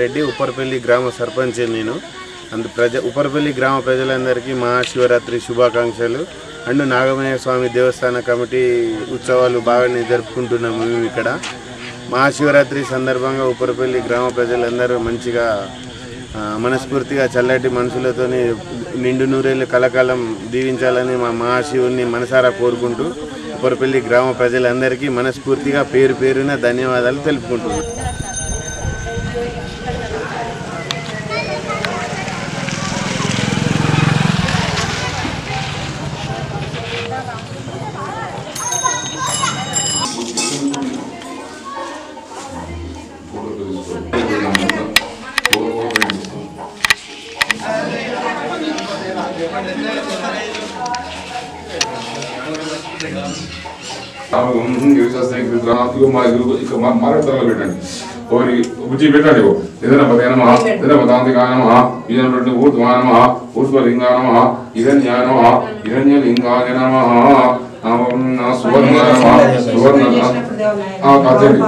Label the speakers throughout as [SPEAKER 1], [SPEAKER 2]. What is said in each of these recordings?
[SPEAKER 1] రెడ్డి ఉప్పరపల్లి గ్రామ సర్పంచ్ నేను. అందు ప్రజ ఉప్పరపల్లి గ్రామ ప్రజలందరికీ మహాశివరాత్రి శుభాకాంక్షలు. అండ్ నాగమయ్య స్వామి దేవస్థాన కమిటీ ఉత్సవాలు బాగానే జరుపుకుంటున్నాము మేము ఇక్కడ. మహాశివరాత్రి సందర్భంగా ఉప్పరపల్లి గ్రామ ప్రజలందరూ మంచిగా మనస్ఫూర్తిగా చల్లటి మనుషులతోని నిండు నూరేళ్ళు కలకాలం దీవించాలని మా మహాశివుని మనసారా కోరుకుంటూ ఉప్పరపల్లి గ్రామ ప్రజలందరికీ మనస్ఫూర్తిగా పేరు పేరున ధన్యవాదాలు తెలుపుకుంటున్నాను
[SPEAKER 2] ఇక మాట్లాడతాలో పెట్టండి ఓరి బుజ్జి పెట్టండి ఓ నిధన పదయనమ నిధన పదాంతికానమ ఇదన ఊర్ధ్వానమ ఊర్ధ్వలింగానమ ఇదన్యానమ ఇదన్యలింగాయ నమ సువర్ణ సువర్ణ
[SPEAKER 3] కాదండి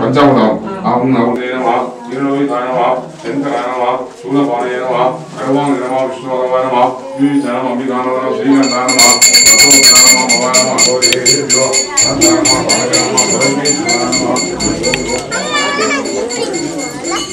[SPEAKER 2] పంచామృతం అవునమ ఇరవైనమ శంకరానమ 除了保龄球鞋还有保龄球鞋之外呢运动鞋保龄球鞋之外呢还有保龄球鞋之外呢还保龄外呢保龄球鞋之外呢保龄球鞋之外呢保龄球鞋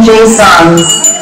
[SPEAKER 4] DJ songs.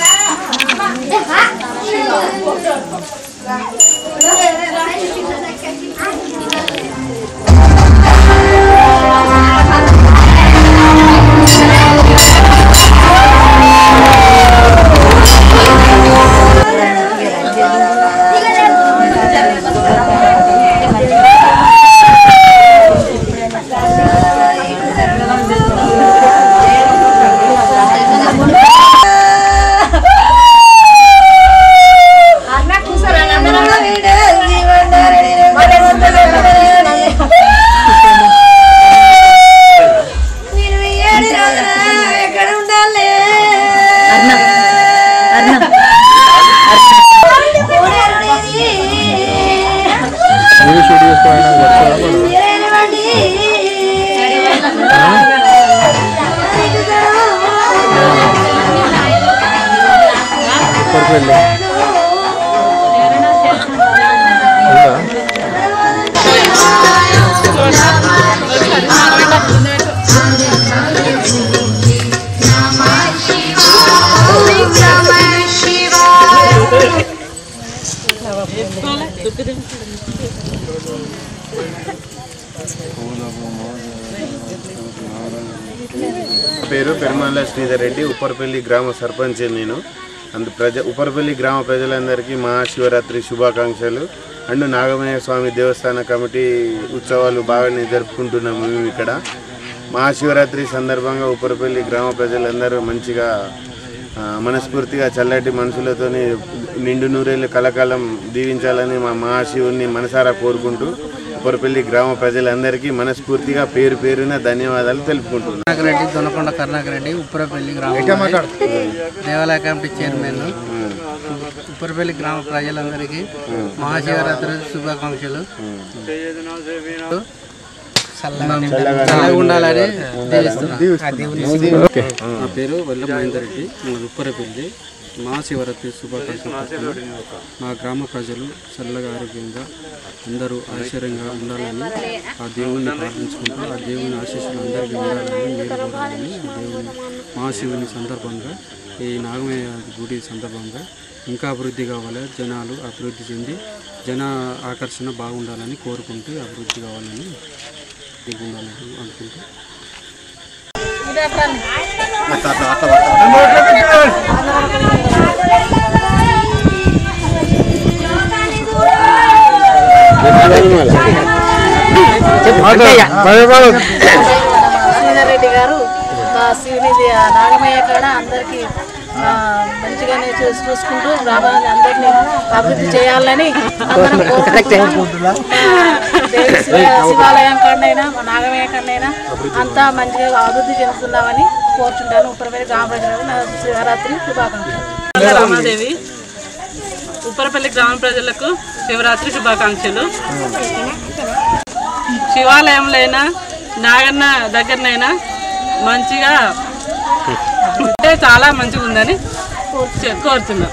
[SPEAKER 1] పేరు పెరుమాల శ్రీధర్ రెడ్డి ఉప్పరపల్లి గ్రామ సర్పంచ్ నేను. అందు ప్రజ ఉప్పరపల్లి గ్రామ ప్రజలందరికీ మహాశివరాత్రి శుభాకాంక్షలు. అండ్ నాగమయ్య స్వామి దేవస్థాన కమిటీ ఉత్సవాలు బాగానే జరుపుకుంటున్నాము మేము ఇక్కడ. మహాశివరాత్రి సందర్భంగా ఉపరిపల్లి గ్రామ ప్రజలందరూ మంచిగా మనస్ఫూర్తిగా చల్లటి మనసులతోని నిండు నూరేళ్ళు కలకాలం దీవించాలని మా మహాశివుని మనసారా కోరుకుంటూ ఉప్పరపల్లి గ్రామ ప్రజలందరికీ మనస్ఫూర్తిగా పేరు పేరున ధన్యవాదాలు తెలుపుకుంటున్నాను.
[SPEAKER 5] కరుణాకర్ రెడ్డి దొనకొండ కరుణాకర్ రెడ్డి ఉప్పరపల్లి గ్రామం దేవాలయ కమిటీ చైర్మన్. ఉప్పరపల్లి గ్రామ ప్రజలందరికీ మహాశివరాత్రి శుభాకాంక్షలు. ఉండాలని
[SPEAKER 1] నా
[SPEAKER 6] పేరు వల్ల మహేందర్ రెడ్డి ఉప్పరపల్లి. మహాశివరాత్రి శుభాకాంక్షలు. మా గ్రామ ప్రజలు చల్లగా ఆరోగ్యంగా అందరూ ఐశ్వర్యంగా ఉండాలని ఆ దేవుణ్ణి ప్రార్థించుకుంటూ ఆ దేవుని ఆశీస్సులు అందరికీ ఉండాలని మీరు కోరాలని దేవుని మహాశివుని సందర్భంగా ఈ నాగమయ్య గుడి సందర్భంగా ఇంకా అభివృద్ధి కావాలి జనాలు అభివృద్ధి చెంది జన ఆకర్షణ బాగుండాలని కోరుకుంటూ అభివృద్ధి కావాలని ఉండాలని అనుకుంటూ.
[SPEAKER 7] శ్రీధర్ గారు ఆ నాగమయ్య కాడ అందరికి మంచిగానే చూసి చూసుకుంటూ గ్రామాన్ని అందరినీ అభివృద్ధి చేయాలని అందరం శివాలయం కాడనైనా మా నాగమయ్య కాడనైనా అంతా మంచిగా అభివృద్ధి చెందుతున్నామని కోరుచుంటాను. ఉత్తరమైన గ్రామ ప్రజలకు నా శివరాత్రి శుభాకాంక్షలు.
[SPEAKER 8] రామాదేవి. ఉప్పరపల్లి గ్రామ ప్రజలకు శివరాత్రి శుభాకాంక్షలు. శివాలయంలో నాగన్న దగ్గరనైనా మంచిగా ఉంటే చాలా మంచిగా ఉందని కోరుతున్నాం.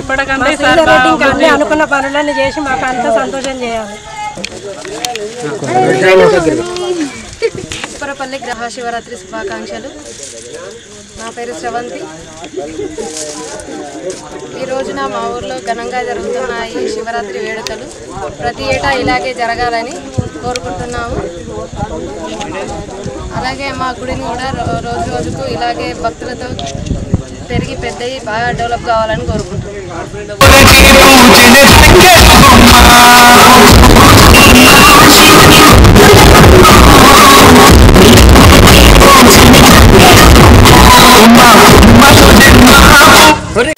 [SPEAKER 8] ఎప్పటికంటే అనుకున్న
[SPEAKER 3] పనులన్నీ చేసి మాకు అంత సంతోషం చేయాలి.
[SPEAKER 9] ఉప్పరపల్లి గ్రహ శివరాత్రి శుభాకాంక్షలు. నా పేరు శ్రవంతి. ఈ రోజున మా ఊర్లో ఘనంగా జరుగుతున్న ఈ శివరాత్రి వేడుకలు ప్రతి ఏటా ఇలాగే జరగాలని కోరుకుంటున్నాము. అలాగే మా గుడిని కూడా రోజు రోజుకు ఇలాగే భక్తులతో పెరిగి పెద్దయి బాగా డెవలప్ కావాలని కోరుకుంటున్నాము. Ready?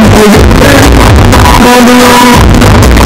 [SPEAKER 9] Thank you.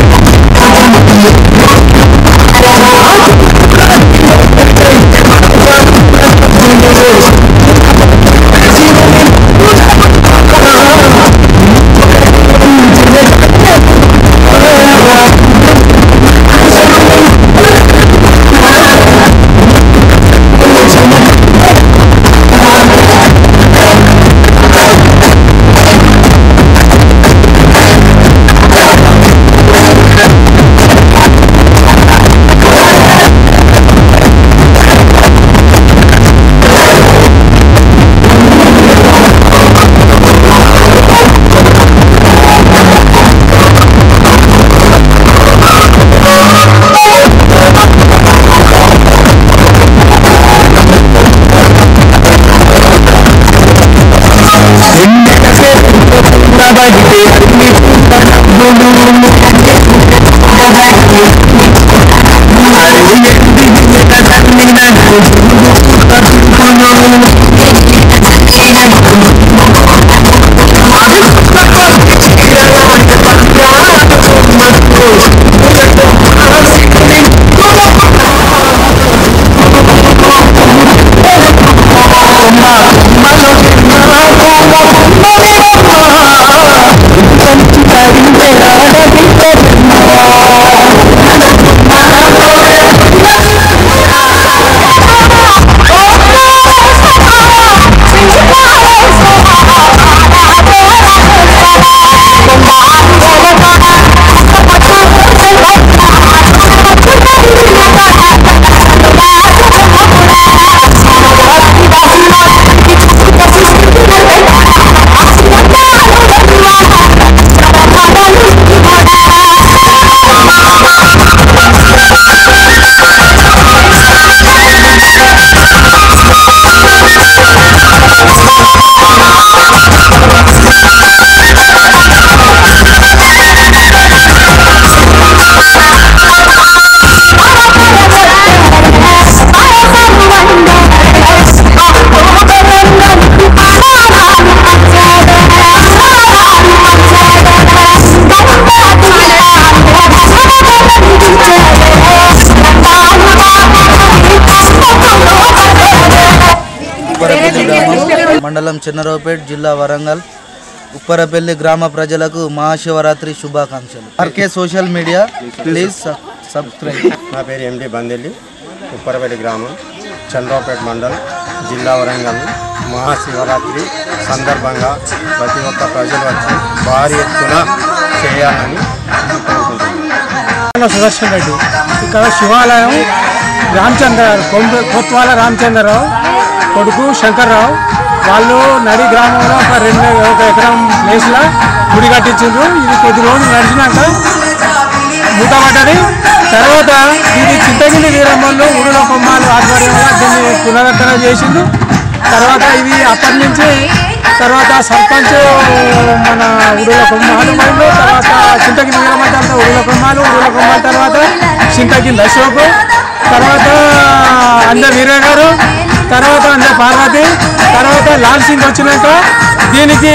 [SPEAKER 10] మండలం చిన్నరావుపేట జిల్లా వరంగల్ ఉప్పరపల్లి గ్రామ ప్రజలకు మహాశివరాత్రి శుభాకాంక్షలు. R K social media please subscribe.
[SPEAKER 11] నా పేరు ఎండి బందెల్లి ఉప్పరపల్లి గ్రామం చంద్రపేట మండల్ జిల్లా వరంగల్. మహాశివరాత్రి సందర్భంగా ప్రతి ఒక్క ప్రజలు వచ్చి భారీ ఎత్తున చేయాలని కోరుకుంటున్నాను
[SPEAKER 12] సుదర్శన్ రెడ్డి. ఇక్కడ శివాలయం రామచంద్ర కొంబ- కొత్వాల రామచంద్రరావు కొడుకు శంకర్రావు. వాళ్ళు నడి గ్రామంలో ఒక రెండు ఒక ఎకరం ప్లేస్లో గుడి కట్టించారు ఇది కొద్ది రోజులు నడిచినాక మూతపడ్డది. తర్వాత దీన్ని చింతగిరి వీరమ్మలు ఊరుల కొమ్మాలు ఆధ్వర్యంలో దీన్ని పునరుద్ధరణ చేసింది తర్వాత ఇది అప్పటి నుంచి తర్వాత సర్పంచ్ మన ఉడుల కొమ్మాలు మరియు తర్వాత చింతగిరి వీరమ్మ తర్వాత ఉడుల కొమ్మాలు ఉడుల కొమ్మాల తర్వాత చింతగిరి అశోక్ తర్వాత అంద వీరయ్య గారు తర్వాత అంటే పార్వతి తర్వాత లాల్ సింగ్ వచ్చినాక దీనికి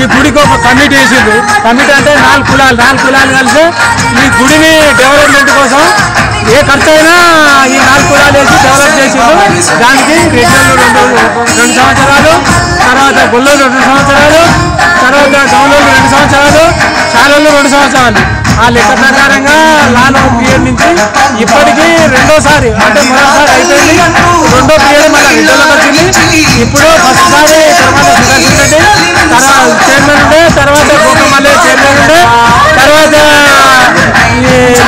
[SPEAKER 12] ఈ గుడికి ఒక కమిటీ వేసింది. కమిటీ అంటే నాలుగు కులాలు నాలుగు కులాలు కలిసి ఈ గుడిని డెవలప్మెంట్ కోసం ఏ ఖర్చు అయినా ఈ నాలుగు కులాలు వేసి డెవలప్ చేసిండు. దానికి రెడ్లు రెండు రెండు సంవత్సరాలు తర్వాత గొల్లలు రెండు సంవత్సరాలు తర్వాత గౌన్లు రెండు సంవత్సరాలు చాలలు రెండు సంవత్సరాలు. ఆ లెక్క ప్రకారంగా లాన్ పీరియడ్ నుంచి ఇప్పటికీ రెండోసారి అంటే మొదటిసారి అయిపోయింది. రెండో పీరియడ్ మన రెండోలోకి వచ్చింది. ఇప్పుడు ఫస్ట్ సారి తర్వాత సుదర్శన్ రెడ్డి తర్వాత చైర్మన్ ఉండే తర్వాత గోపి మల్లె చైర్మన్ ఉండే తర్వాత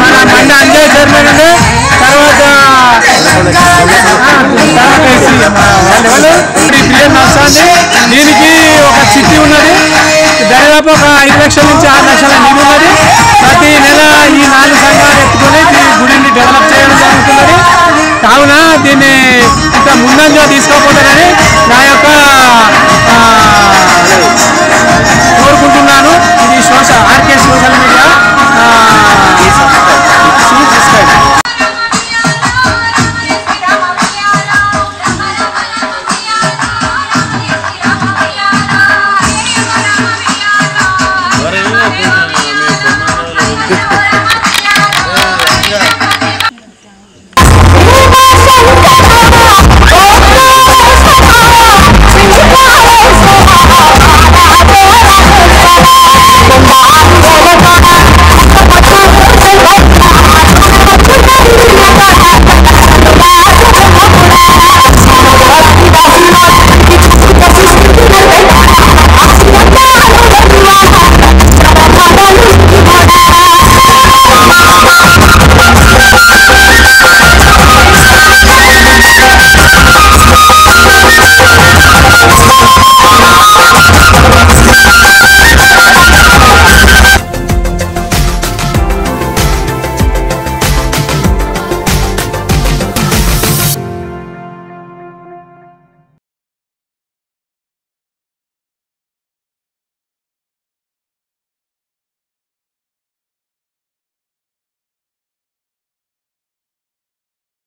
[SPEAKER 12] మన మండ అంజయ్ చైర్మన్ ఉండే తర్వాత వాళ్ళు పీరియడ్ నడుస్తుంది. దీనికి ఒక చిట్టి ఉన్నది. దాదాపు ఒక ఐదు లక్షల నుంచి ఆరు లక్షల నిధి ఉన్నది. ప్రతి నెల ఈ నాలుగు సంఘాలు ఎత్తుకొని ఈ గుడిని డెవలప్ చేయడం జరుగుతున్నది. కావున దీన్ని ఇంకా ముందంజ తీసుకోకూడదని నా యొక్క